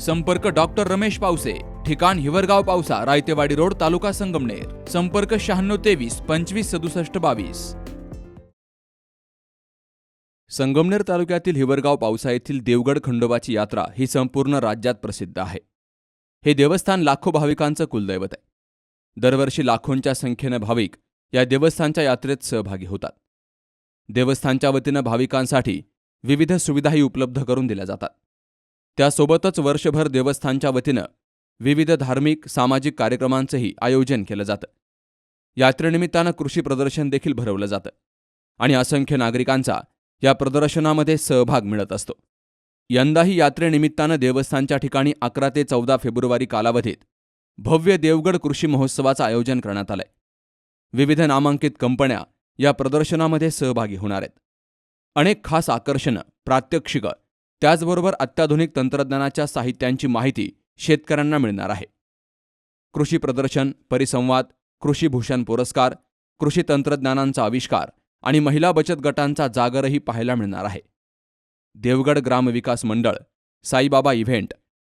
संपर्क डॉक्टर रमेश पावसे ठिकाण हिवरगाव पावसा रायतेवाडी रोड तालुका संगमनेर. संपर्क शहाण्णव तेवीस पंचवीस सदुसष्ट बावीस. संगमनेर तालुक्यातील हिवरगाव पावसा येथील देवगड खंडोबाची यात्रा ही संपूर्ण राज्यात प्रसिद्ध आहे. हे देवस्थान लाखो भाविकांचं कुलदैवत आहे. दरवर्षी लाखोंच्या संख्येनं भाविक या देवस्थानच्या यात्रेत सहभागी होतात. देवस्थानच्या वतीनं भाविकांसाठी विविध सुविधाही उपलब्ध करून दिल्या जातात. त्यासोबतच वर्षभर देवस्थानच्या वतीनं विविध धार्मिक सामाजिक कार्यक्रमांचंही आयोजन केलं जातं. यात्रेनिमित्तानं कृषी प्रदर्शन देखील भरवलं जातं आणि असंख्य नागरिकांचा या प्रदर्शनामध्ये सहभाग मिळत असतो. यंदाही यात्रेनिमित्तानं देवस्थानच्या ठिकाणी अकरा ते चौदा फेब्रुवारी कालावधीत भव्य देवगड कृषी महोत्सवाचं आयोजन करण्यात आलंय. विविध नामांकित कंपन्या या प्रदर्शनामध्ये सहभागी होणार आहेत. अनेक खास आकर्षणं प्रात्यक्षिकं त्याचबरोबर अत्याधुनिक तंत्रज्ञानाच्या साहित्यांची माहिती शेतकऱ्यांना मिळणार आहे. कृषी प्रदर्शन परिसंवाद कृषीभूषण पुरस्कार कृषी तंत्रज्ञानांचा आविष्कार आणि महिला बचत गटांचा जागरही पाहायला मिळणार आहे. देवगड ग्रामविकास मंडळ साईबाबा इव्हेंट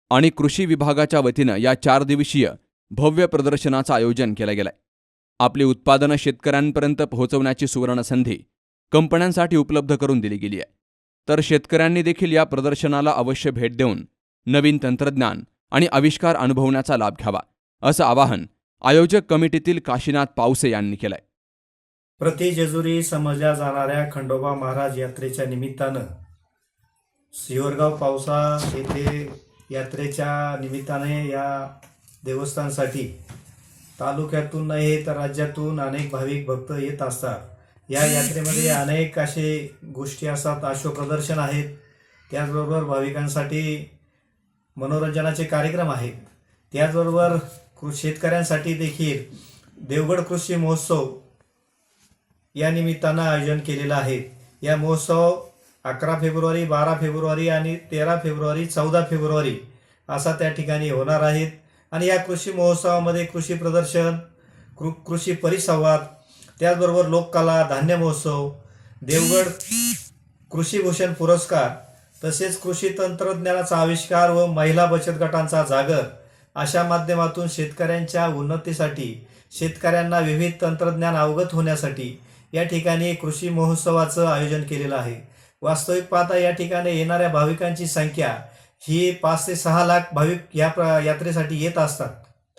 आणि कृषी विभागाच्या वतीनं या चार दिवसीय भव्य प्रदर्शनाचं आयोजन केलं गेलंय. आपली उत्पादनं शेतकऱ्यांपर्यंत पोहोचवण्याची सुवर्णसंधी कंपन्यांसाठी उपलब्ध करून दिली गेली आहे. तर शेतकऱ्यांनी देखील या प्रदर्शनाला अवश्य भेट देऊन नवीन तंत्रज्ञान आणि आविष्कार अनुभवण्याचा लाभ घ्यावा असं आवाहन आयोजक कमिटीतील काशीनाथ पावसे यांनी केलंय. प्रति जेजुरी समजल्या जाणाऱ्या खंडोबा महाराज यात्रेच्या निमित्तानं सिहोरगाव पावसा येथे यात्रेच्या निमित्ताने या देवस्थानसाठी तालुक्यातून नाही तर राज्यातून अनेक भाविक भक्त येत असतात. या यात्रेमध्ये अनेक असे गोष्टी असतात अश्वप्रदर्शन आहेत. त्याचबरोबर भाविकांसाठी मनोरंजनाचे कार्यक्रम आहेत. त्याचबरोबर कृ शेतकऱ्यांसाठी देखील देवगड कृषी महोत्सव या निमित्तानं आयोजन केलेलं आहे. या महोत्सव अकरा फेब्रुवारी बारा फेब्रुवारी आणि तेरा फेब्रुवारी चौदा फेब्रुवारी असा त्या ठिकाणी होणार आहेत. आणि या कृषी महोत्सवामध्ये कृषी प्रदर्शन कृ कृषी परिसंवाद त्याचबरोबर लोककला धान्य महोत्सव देवगड कृषीभूषण पुरस्कार तसेच कृषी तंत्रज्ञानाचा आविष्कार व महिला बचत गटांचा जागर अशा माध्यमातून शेतकऱ्यांच्या उन्नतीसाठी शेतकऱ्यांना विविध तंत्रज्ञान अवगत होण्यासाठी या ठिकाणी कृषी महोत्सवाचं आयोजन केलेलं आहे. वास्तविक पाहता या ठिकाणी येणाऱ्या भाविकांची संख्या ही पाच ते सहा लाख भाविक या प्र यात्रेसाठी येत असतात.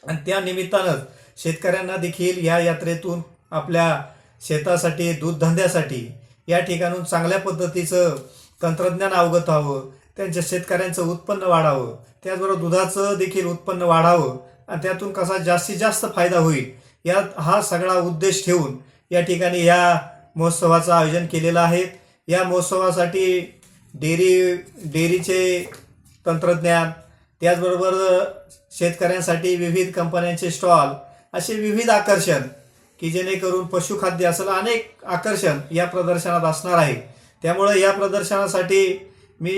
आणि त्या निमित्तानंच शेतकऱ्यांना देखील या यात्रेतून आपल्या शेतासाठी दूधधंद्यासाठी या ठिकाणून चांगल्या पद्धतीचं तंत्रज्ञान अवगत व्हावं त्यांच्या शेतकऱ्यांचं उत्पन्न वाढावं त्याचबरोबर दुधाचं देखील उत्पन्न वाढावं आणि त्यातून कसा जास्तीत जास्त फायदा होईल या हा सगळा उद्देश ठेवून या ठिकाणी या महोत्सवाचं आयोजन केलेलं आहे. या महोत्सवासाठी डेअरी डेअरीचे तंत्रज्ञान त्याचबरोबर शेतकऱ्यांसाठी विविध कंपन्यांचे स्टॉल असे विविध आकर्षण की जेणेकरून पशुखाद्य असं अनेक आकर्षण या प्रदर्शनात असणार आहे. त्यामुळं या प्रदर्शनासाठी मी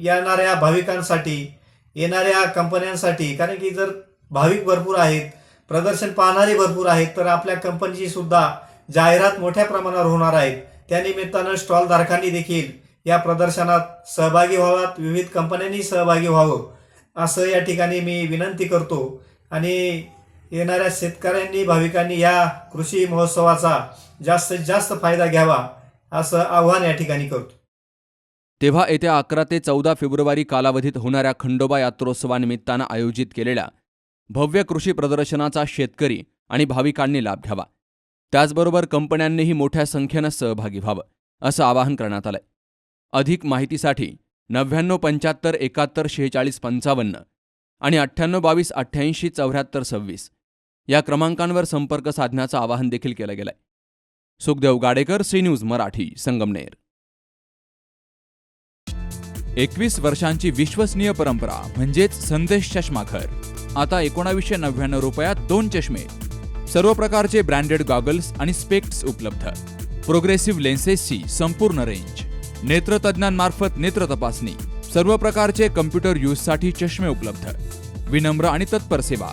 येणाऱ्या भाविकांसाठी येणाऱ्या कंपन्यांसाठी कारण की जर भाविक भरपूर आहेत प्रदर्शन पाहणारे भरपूर आहेत तर आपल्या कंपनीची सुद्धा जाहिरात मोठ्या प्रमाणावर होणार आहे. त्यानिमित्तानं स्टॉलधारकांनी देखील या प्रदर्शनात सहभागी व्हावात विविध कंपन्यांनी सहभागी व्हावं असं या ठिकाणी मी विनंती करतो. आणि येणाऱ्या शेतकऱ्यांनी भाविकांनी या कृषी महोत्सवाचा जास्तीत जास्त फायदा घ्यावा असं आव्हान या ठिकाणी करतो. तेव्हा येत्या अकरा ते चौदा फेब्रुवारी कालावधीत होणाऱ्या खंडोबा यात्रोत्सवानिमित्तानं आयोजित केलेल्या भव्य कृषी प्रदर्शनाचा शेतकरी आणि भाविकांनी लाभ घ्यावा. त्याचबरोबर कंपन्यांनीही मोठ्या संख्येनं सहभागी व्हावं असं आवाहन करण्यात आलंय. अधिक माहितीसाठी नव्याण्णव पंच्याहत्तर एकाहत्तर शेहेचाळीस पंचावन्न आणि अठ्ठ्याण्णव बावीस अठ्ठ्याऐंशी चौऱ्याहत्तर सव्वीस या क्रमांकांवर संपर्क साधण्याचं आवाहन देखील केलं गेलंय. Sukhdev Gadekar C news Marathi Sangamner. एकवीस वर्षांची विश्वसनीय परंपरा म्हणजेच संदेश चष्माघर. आता एकोणावीसशे नव्याण्णव रुपयात दोन चष्मे. सर्व प्रकारचे ब्रँडेड गॉगल्स आणि स्पेक्ट्स उपलब्ध. प्रोग्रेसिव्ह लेन्सेसची संपूर्ण रेंज. नेत्रतज्ञांमार्फत नेत्र तपासणी. सर्व प्रकारचे कम्प्युटर यूजसाठी चष्मे उपलब्ध. विनम्र आणि तत्पर सेवा.